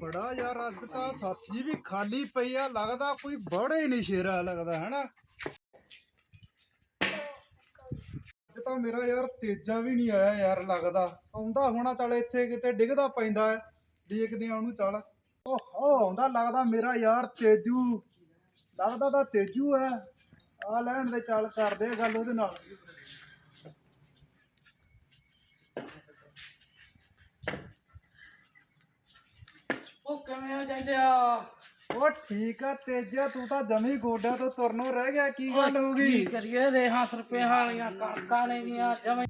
ਬੜਾ ਯਾਰ ਅੱਜ ਤਾਂ ਸੱਤ ਵੀ ਖਾਲੀ ਪਈ ਆ, ਲੱਗਦਾ ਕੋਈ ਬੜਾ ਹੀ ਨਹੀਂ ਸ਼ੇਰਾ ਲੱਗਦਾ, ਹੈਨਾ? ਅੱਜ ਤਾਂ ਮੇਰਾ ਯਾਰ ਤੇਜਾ ਵੀ ਨਹੀਂ ਆਇਆ ਯਾਰ ਲੱਗਦਾ। ਆਉਂਦਾ ਹੋਣਾ ਚੱਲ ਇੱਥੇ ਕਿਤੇ, ਡਿੱਗਦਾ ਪੈਂਦਾ ਹੈ। ਦੇਖਦੇ ਆ ਉਹਨੂੰ ਚੱਲ। ਉਹ ਆਉਂਦਾ ਲੱਗਦਾ ਮੇਰਾ ਯਾਰ ਤੇਜੂ। ਲੱਗਦਾ ਤਾਂ ਤੇਜੂ ਹੈ। ਆ ਲੈਣ ਦੇ ਚੱਲ ਕਰਦੇ ਆ ਗੱਲ ਉਹਦੇ ਨਾਲ ਉਹ ਕਿਵੇਂ ਹੋ ਜਾਂਦਿਆ ਉਹ ਠੀਕ ਆ ਤੇਜਾ ਤੂੰ ਤਾਂ ਜਮੀ ਗੋਡਿਆਂ ਤੋਂ ਤੁਰਨੋਂ ਰਹਿ ਗਿਆ ਕੀ ਗੱਲ ਹੋ ਗਈ? ਕੀ ਕਰੀਏ ਰੇਹਾਂ ਸਰਪੇ ਵਾਲੀਆਂ ਕਣਕਾਂ ਨੇ ਦੀਆਂ ਜਵੇਂ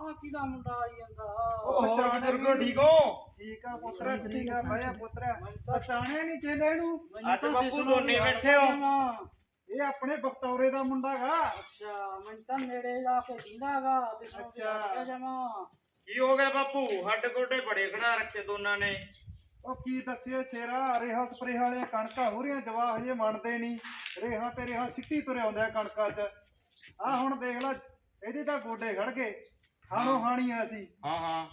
ਆ ਕਿਹਦਾ ਮੁੰਡਾ ਆਈ ਜਾਂਦਾ? ਉਹ ਬਜ਼ੁਰਗੋ ਠੀਕ ਹੋ? ਠੀਕ ਆ ਪੁੱਤਰਾ ਠੀਕ ਆ ਭਾਇਆ ਪੁੱਤਰਾ। ਪਛਾਣਿਆ ਨਹੀਂ ਚੇਲੇ ਨੂੰ? ਅੱਜ ਬਾਪੂ ਦੋਨੇ ਬੈਠੇ ਹੋ। ਇਹ ਆਪਣੇ ਬਖਤੌਰੇ ਦਾ ਮੁੰਡਾ ਗਾ। ਅੱਛਾ ਮੈਂ ਤਾਂ ਨੇੜੇ ਜਾ ਕੇ ਦੀਦਾਗਾ ਤੇ ਅੱਛਾ। ਕੇ ਜਮਾ ਕੀ ਹੋ ਗਿਆ ਬਾਪੂ? ਹੱਡ ਗੋਡੇ ਬੜੇ ਖੜਾ ਰੱਖੇ ਦੋਨਾਂ ਨੇ। ਉਹ ਕੀ ਦੱਸਿਆ ਸ਼ੇਰਾ ਰੇਹਾ ਸਪਰੇ ਵਾਲੀਆਂ ਕਣਕਾਂ ਹੋ ਰਹੀਆਂ ਜਵਾ ਹਜੇ ਮੰਨਦੇ ਨਹੀਂ। ਰੇਹਾ ਤੇ ਰੇਹਾ ਸਿੱਟੀ ਤੁਰੇ ਆਉਂਦੇ ਆ ਕਣਕਾਂ 'ਚ। ਆ ਹੁਣ ਦੇਖ ਲੈ ਇਹਦੇ ਤਾਂ ਗੋਡੇ ਖੜ ਗਏ। ਹਾਣੋ ਹਾਣੀਆਂ ਸੀ ਹਾਂ ਹਾਂ।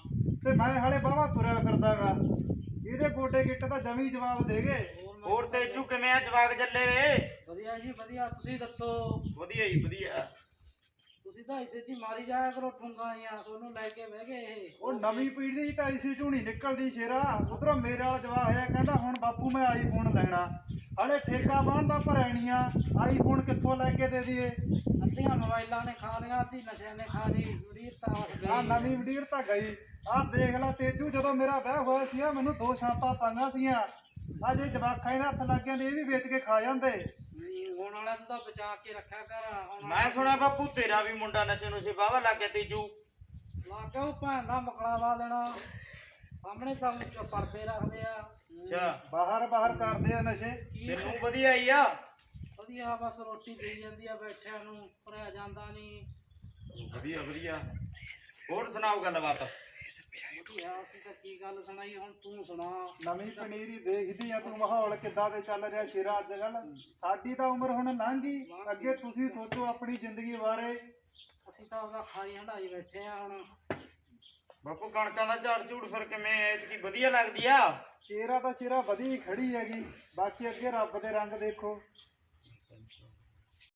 ਤੇ ਮੈਂ ਹਾਲੇ ਬਾਵਾ ਤੁਰਿਆ ਫਿਰਦਾਗਾ। ਇਹਦੇ ਗੋਡੇ ਗਿੱਟ ਤਾਂ ਜਮੀ ਜਵਾਬ ਦੇ ਗਏ। ਹੋਰ ਤੇਜੂ ਕਿਵੇਂ ਆ ਜਵਾਗ ਜੱਲੇ ਵੇ? ਵਧੀਆ ਜੀ ਵਧੀਆ। ਤੁਸੀਂ ਦੱਸੋ। ਵਧੀਆ ਹੀ ਵਧੀਆ। ਤੁਸੀਂ ਤਾਂ ਇਸੇ ਚ ਹੀ ਮਾਰੀ ਜਾਇਆ ਕਰੋ ਠੁੰਗਾ ਜਾਂ ਸੋਨੂੰ ਲੈ ਕੇ ਬਹਿ ਗਏ ਇਹ। ਉਹ ਨਵੀਂ ਪੀੜ੍ਹੀ ਤਾਂ ਇਸੇ ਝੂਣੀ ਨਿਕਲਦੀ ਸ਼ੇਰਾ। ਉਧਰੋਂ ਮੇਰੇ ਵਾਲਾ ਜਵਾਬ ਹੋਇਆ ਕਹਿੰਦਾ ਹੁਣ ਬਾਪੂ ਮੈਂ ਆਈਫੋਨ ਲੈਣਾ। ਹਲੇ ਠੇਕਾ ਬਣਦਾ ਭਰੈਣੀਆਂ ਆਈਫੋਨ ਕਿੱਥੋਂ ਲੈ ਕੇ ਦੇ ਦਈਏ? ਅੱਧੀਆਂ ਮੋਬਾਈਲਾਂ ਨੇ ਖਾ ਲਿਆ ਅੱਧੀ ਨਸ਼ੇ ਨੇ ਖਾ ਲਈ ਵੀਰ ਤਾਂ ਵਸ ਆ ਗਈ ਨਵੀਂ ਵਡੀਰ ਤਾਂ ਗਈ। ਆ ਦੇਖ ਲੈ ਤੇਜੂ ਜਦੋਂ ਮੇਰਾ ਵਿਆਹ ਹੋਇਆ ਸੀ ਮੈਨੂੰ ਦੋ ਛਾਪਾਂ ਪਾਈਆਂ ਸੀਆਂ ਆ ਜੇ ਜਵਾਖਾਂ ਦੇ ਹੱਥ ਲੱਗ ਜਾਂਦੇ ਇਹ ਵੀ ਵੇਚ ਕੇ ਖਾ ਜਾਂਦੇ। ਹੁਣ ਵਾਲਾ ਨੂੰ ਤਾਂ ਬਚਾ ਕੇ ਰੱਖਿਆ ਕਰ ਹੁਣ ਮੈਂ ਸੁਣਿਆ ਬਾਪੂ ਤੇਰਾ ਵੀ ਮੁੰਡਾ ਨਸ਼ੇ ਨੁਸ਼ੇ ਵਾਵਾ ਲੱਗ ਗਿਆ ਤੇਜੂ। ਲਾ ਕੇ ਉਹ ਭੈਣ ਦਾ ਮਕੜਾ ਲਾ ਦੇਣਾ ਸਾਹਮਣੇ ਤਾਂ ਉਹ ਪਰਦੇ ਰੱਖਦੇ ਆ। ਅੱਛਾ। ਬਾਹਰ ਬਾਹਰ ਕਰਦੇ ਆ ਨਸ਼ੇ। ਤੈਨੂੰ ਵਧੀਆ ਹੀ ਆ। ਵਧੀਆ ਬਸ ਰੋਟੀ ਦੇਈ ਜਾਂਦੀ ਆ ਬੈਠਿਆਂ ਨੂੰ ਭਰਿਆ ਜਾਂਦਾ ਨਹੀਂ ਵਧੀਆ ਵਧੀਆ। ਹੋਰ ਸੁਣਾਓ ਗੱਲਬਾਤ? ਵਧੀਆ ਅਸੀਂ ਤਾਂ ਕੀ ਗੱਲ ਸੁਣਾਈ ਹੁਣ ਤੂੰ ਸੁਣਾ। ਨਵੀਂ ਪਨੀਰੀ ਦੇਖਦੀ ਆ ਤੂੰ ਮਾਹੌਲ ਕਿੱਦਾਂ ਦੇ ਚੱਲ ਰਿਹਾ ਸ਼ੇਰਾ ਅੱਜ ਕੱਲ ਸਾਡੀ ਤਾਂ ਉਮਰ ਹੁਣ ਲੰਘ। ਗਈ ਅੱਗੇ ਤੁਸੀਂ ਸੋਚੋ ਆਪਣੀ ਜ਼ਿੰਦਗੀ ਬਾਰੇ। ਅਸੀਂ ਤਾਂ ਉਹਦਾ ਖਾਈ ਹੰਡਾਈ ਬੈਠੇ ਆ ਹੁਣ। ਬਾਪੂ ਕਣਕਾਂ ਦਾ ਝਾੜ ਝੂੜ ਫਿਰ ਕਿਵੇਂ ਐਤਕੀ ਵਧੀਆ ਲੱਗਦੀ ਆ? ਸ਼ੇਰਾ ਤਾਂ ਸ਼ੇਰਾ ਵਧੀ ਖੜੀ ਹੈਗੀ। ਬਾਕੀ ਅੱਗੇ ਰੱਬ ਦੇ ਰੰਗ ਦੇਖੋ।